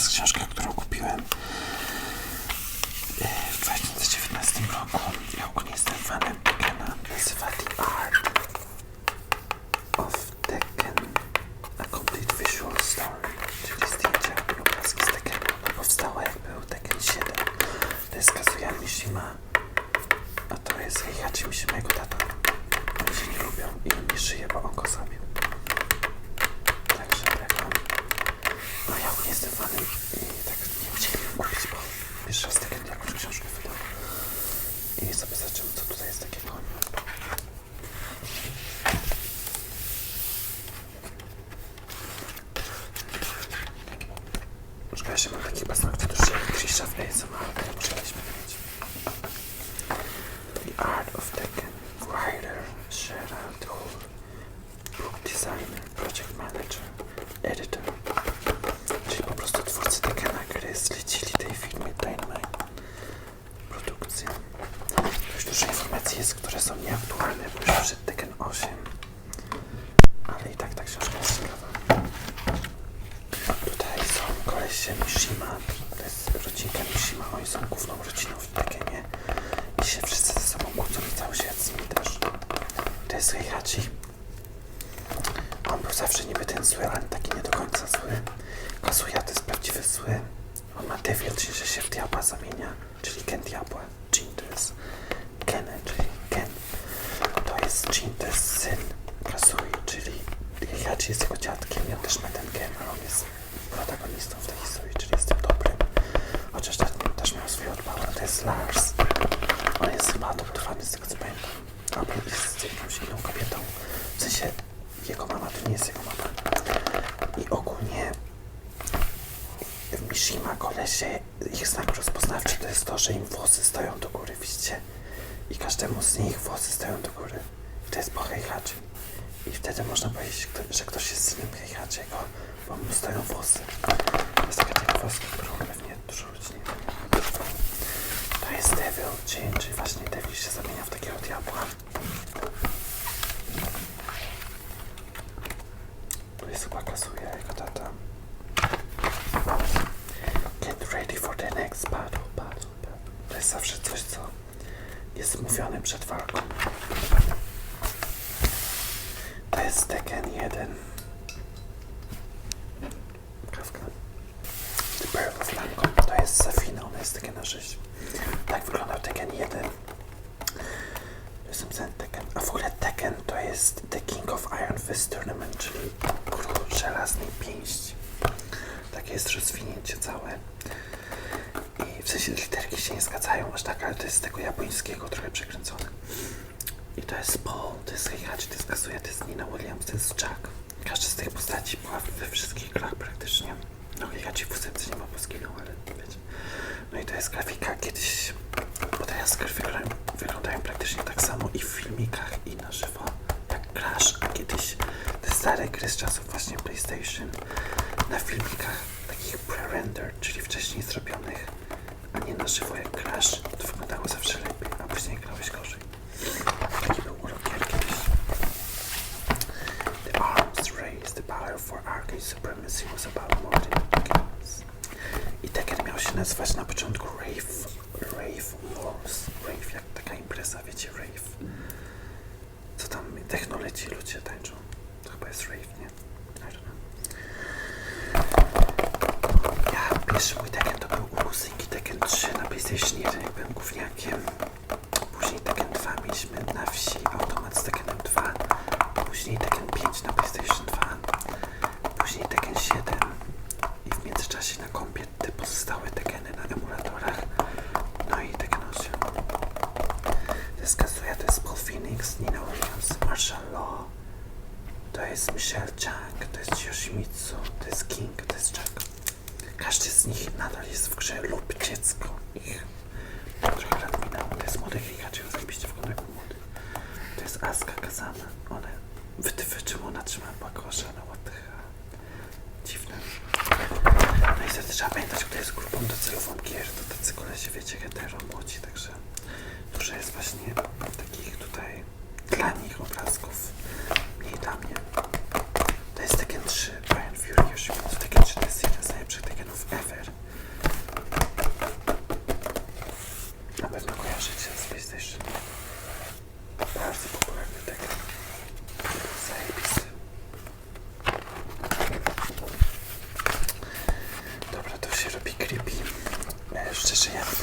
jest książka, którą kupiłem e, w 2019 roku. Ja ogólnie jestem fanem Tekena. Nazywa The Art of Tekken A Complete Visual Story, czyli zdjęcia lub obrazki z Tekena. Ona powstała jak był Tekken 7. To jest Kazuya Mishima, a to jest Heihachi Mishima, jego tata. Oni się nie lubią i on nie żyje, bo on go. jest Tekken 1. Kawka. The Pearl of Lancome. To jest Safina, ona jest Tekken na 6. Tak wyglądał Tekken 1. Jestem ten Tekken. A w ogóle Tekken to jest The King of Iron Fist Tournament, czyli król żelaznej pięści. Takie jest rozwinięcie całe. I w sensie literki się nie zgadzają aż tak, ale to jest z tego japońskiego trochę przekręcone. I to jest Paul, to jest Heihachi, to jest Kazuya, to jest Nina Williams, to jest Jack. Każda z tych postaci była we wszystkich grach praktycznie. No Heihachi w ósemce nie ma polskiego, ale wiecie. No i to jest grafika kiedyś, bo teraz gry wyglądają praktycznie tak samo i w filmikach i na żywo jak grasz, a kiedyś te stare gry z czasów właśnie PlayStation na filmikach takich pre-render, czyli wcześniej zrobionych, a nie na żywo jak Chang zginął więc Marshall to jest Michelle Chang, to jest Yoshimitsu, to jest King, to jest Jack. Każdy z nich nadal jest w grze lub dziecko ich. to see him.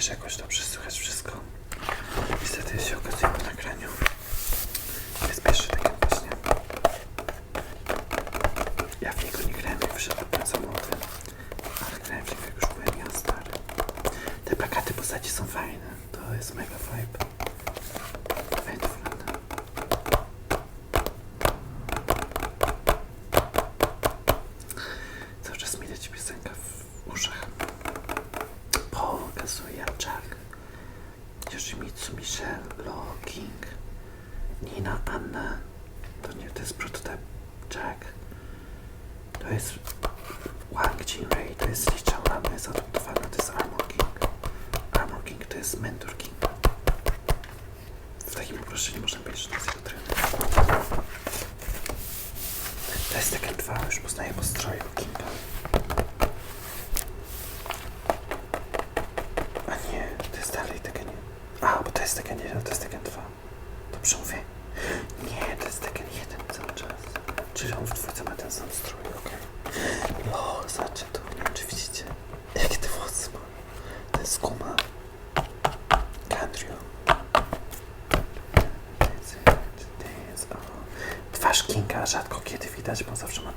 będziesz jakoś dobrze słychać wszystko. Niestety się okazuje po nagraniu. Jest pierwszy taki właśnie. Ja w niego nie grałem, jak wyszedł ten samochód, ale grałem w niego, jak już byłem ja stary. Te plakaty postaci są fajne, to jest mega vibe. Czyli on w czwórce ma ten sam strój, okej. Okay. Lol, znaczy to oczywiście. Jakie te włosy ma? To jest kuma. Twarz Kinga rzadko kiedy widać, bo zawsze ma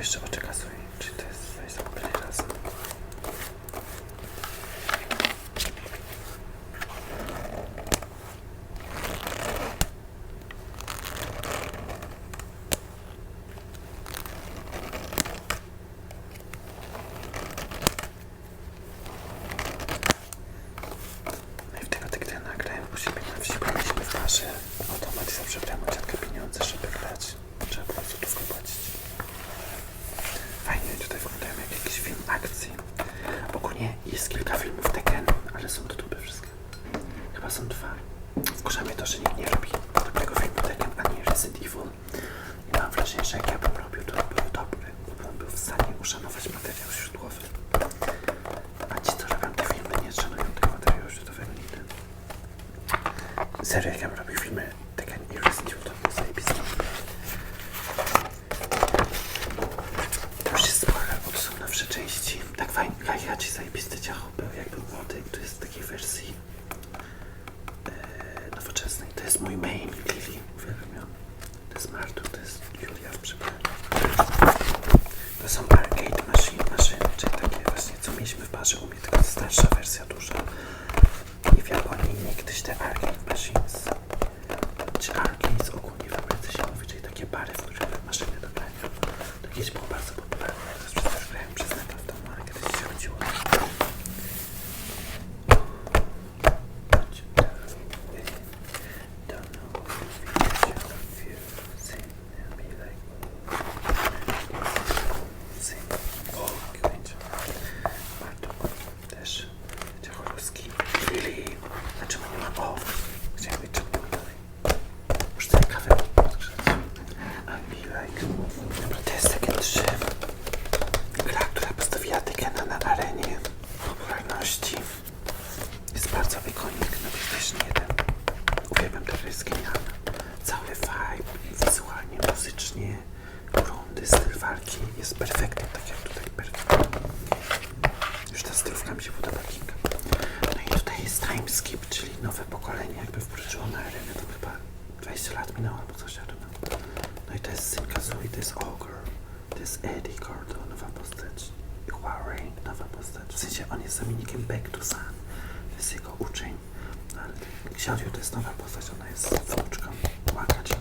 jeszcze oczekasuj. Saturday Camera Review Minute. uczeń. Ksiądz to jest nowa postać, ona jest wnuczką. Płakać.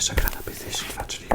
pierwsza gra na PlayStation 2, czyli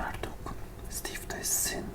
Murdoch, Steve the Sin,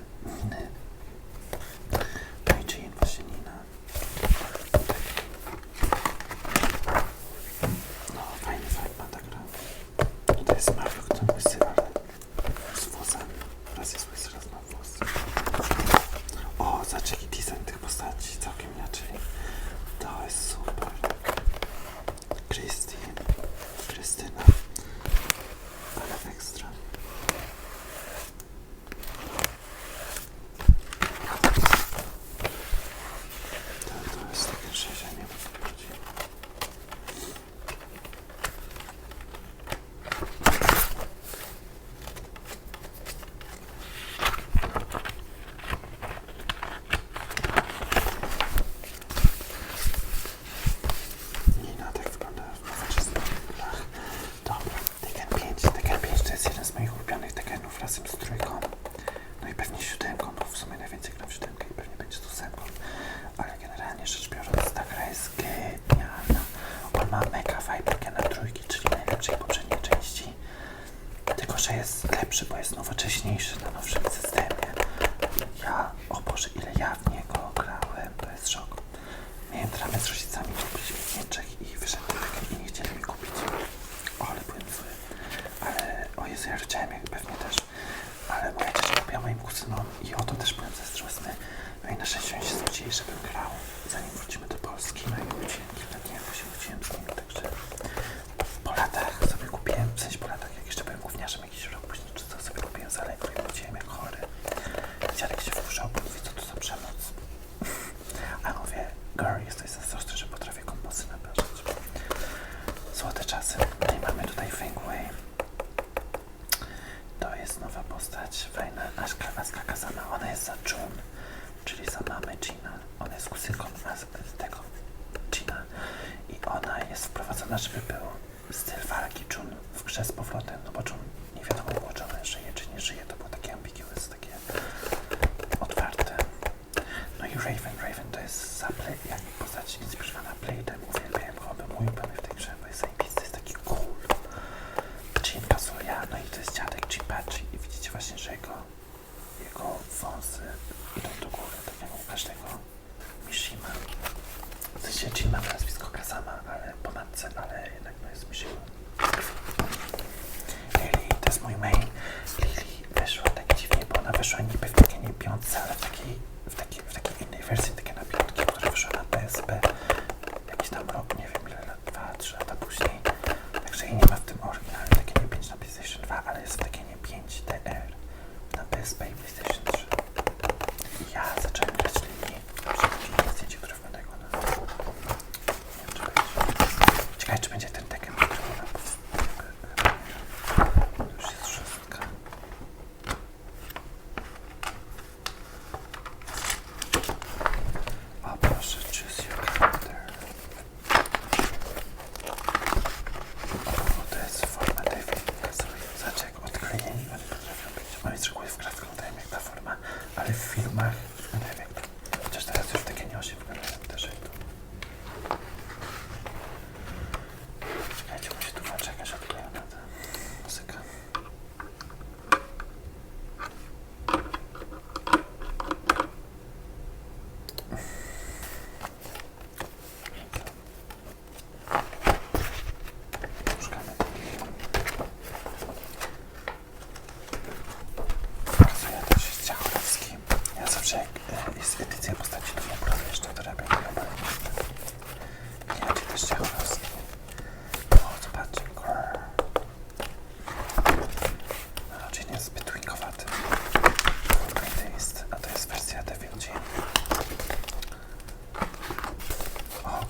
się czyli mam nazwisko Kazama, ale po matce, ale jednak no jest mi siłą. Lili, to jest mój mail. Lili wyszła tak dziwnie, bo ona wyszła niby w takiej niebiące, ale w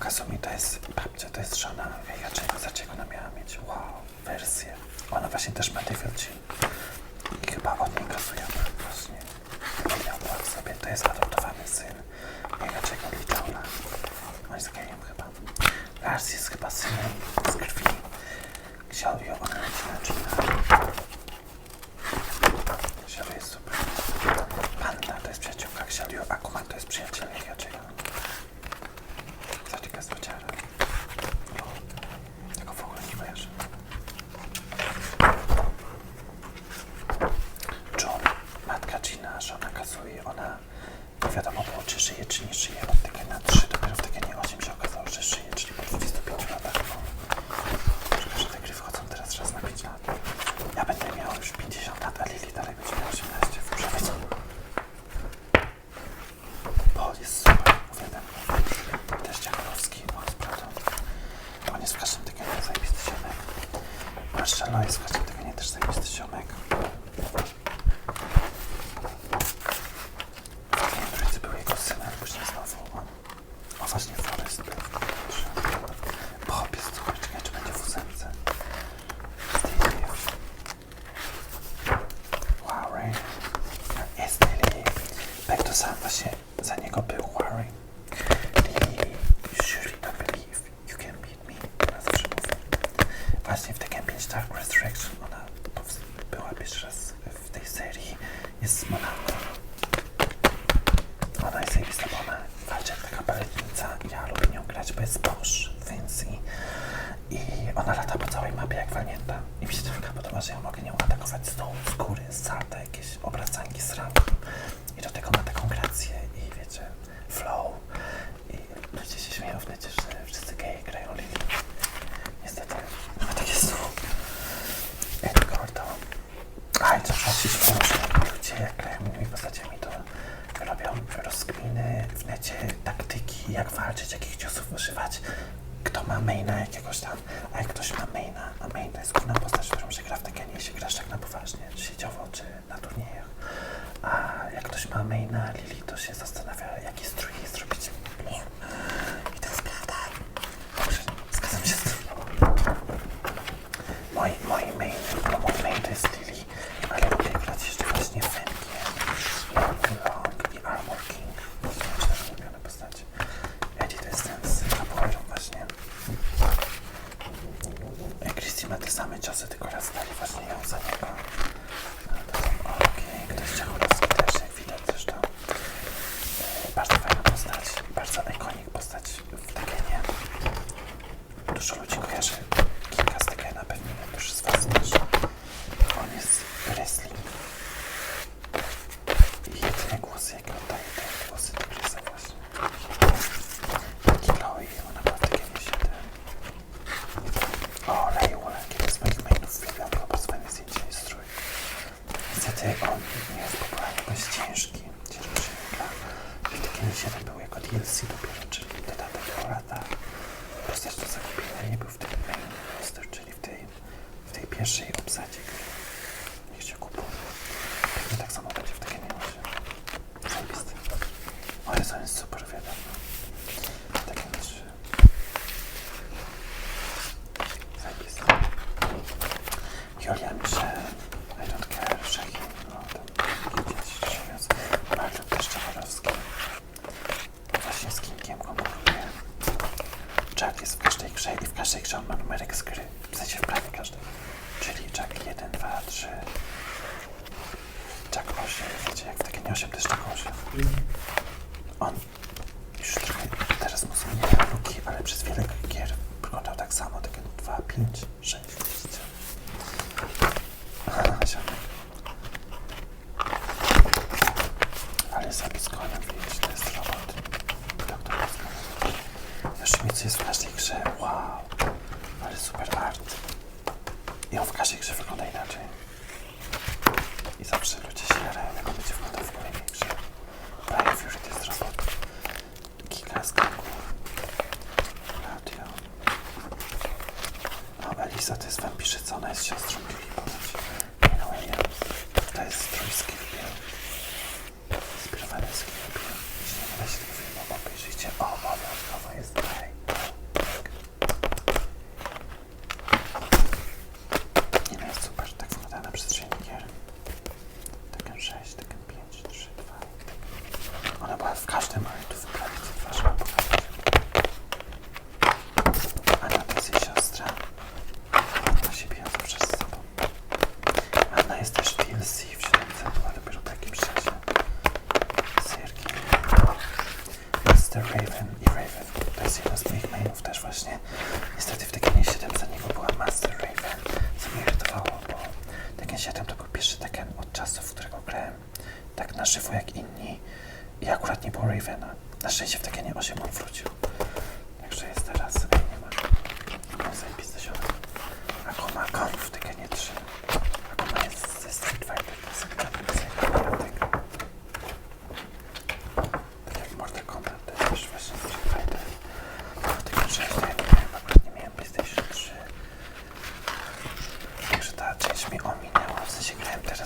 Kasumi to jest babcia, to jest żona Jaczego, zaczego ona miała mieć, wow, wersję. Ona właśnie też ma tych. I chyba od niej kasujemy właśnie. Nie opłat sobie, to jest adoptowany syn Jaczego Litaula. On jest gejem chyba. Lars jest chyba synem z krwi. Ksiął ją chyba jest Bosch, fancy. I ona lata po całej mapie jak walnięta. I mi się to taka że ja mogę nią atakować z dołu, z góry, z sali.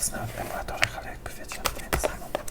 na laboratoriach, ale jakby wiecie, między no samą.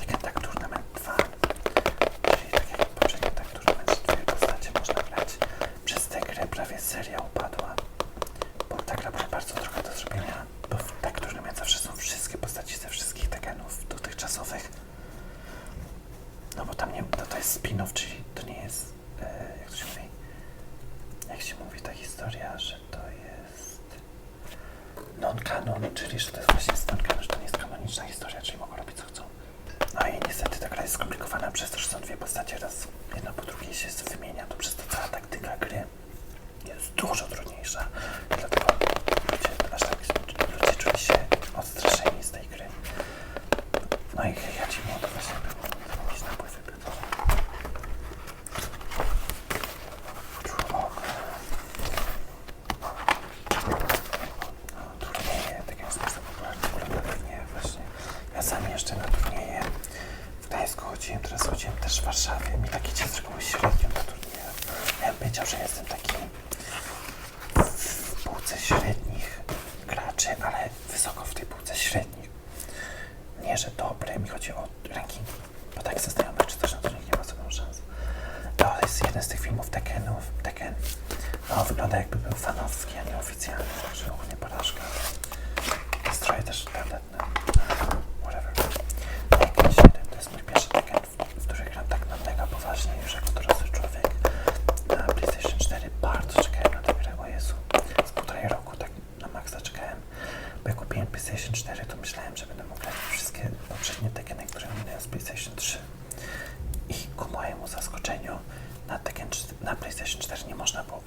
myślałem, że będę mógł grać wszystkie poprzednie Tekeny, które minęły z PlayStation 3 i ku mojemu zaskoczeniu na, Tekken, na PlayStation 4 nie można było